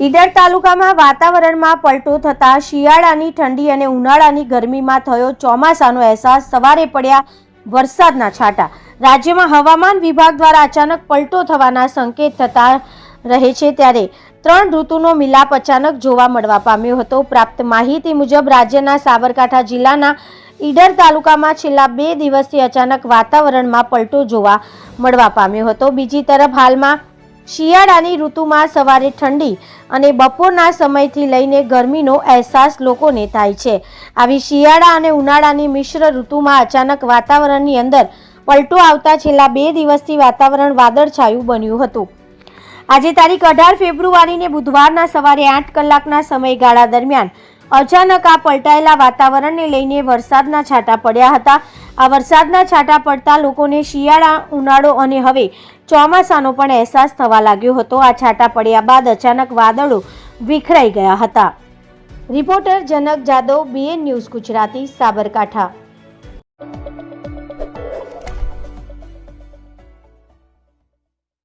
ઈડર તાલુકામાં વાતાવરણમાં પલટો થતાં શિયાળાની ઠંડી અને ઉનાળાની ગરમીમાં થયો ચોમાસાનો અહેસાસ. સવારે પડ્યા વરસાદના છાંટા. રાજ્યમાં હવામાન વિભાગ દ્વારા અચાનક પલટો થવાના સંકેત થતા રહે છે ત્યારે ત્રણ ઋતુનો મિલાપ અચાનક જોવા મળવા પામ્યો હતો. પ્રાપ્ત માહિતી મુજબ રાજ્યના સાબરકાંઠા જિલ્લાના ઈડર તાલુકામાં છેલ્લા બે દિવસથી અચાનક વાતાવરણમાં પલટો જોવા મળવા પામ્યો હતો. બીજી તરફ હાલમાં શિયાળાની ઋતુમાં સવારે ઠંડી અને બપોરના સમયથી લઈને ગરમીનો અહેસાસ લોકોને થાય છે. આવી શિયાળા અને ઉનાળાની મિશ્ર ઋતુમાં અચાનક વાતાવરણની અંદર પલટો આવતા છેલ્લા બે દિવસથી વાતાવરણ વાદળછાયું બન્યું હતું. આજે તારીખ અઢાર ફેબ્રુઆરીને બુધવારના સવારે આઠ કલાકના સમયગાળા દરમિયાન અચાનક આ પલટાયેલા વાતાવરણને લઈને વરસાદના છાંટા પડ્યા હતા. આ વરસાદના છાંટા પડતા લોકોને શિયાળા ઉનાળો અને હવે ચોમાસાનો પણ અહેસાસ થવા લાગ્યો હતો. આ છાંટા પડ્યા બાદ અચાનક વાદળો વિખરાઈ ગયા હતા. Reporter Janak Jadav BN news Gujarati, Sabarkantha.